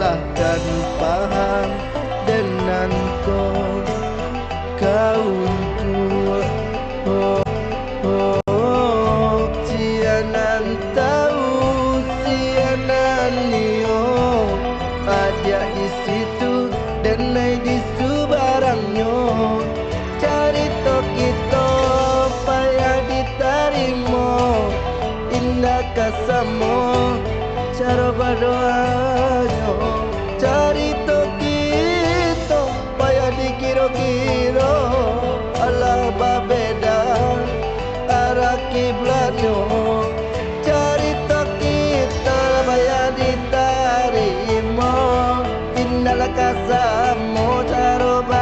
dan paham dengan kau. Kau oh, oh, oh. Sianan tahu sianan nio ada di situ dan naik di subarangnya cari kita payah diterima. Indah kasamo sarvaraño charito kito paya di kiro kiro ala babeda ara kiblatyo charito kita paya di tarimo indala kasamo sarvaraño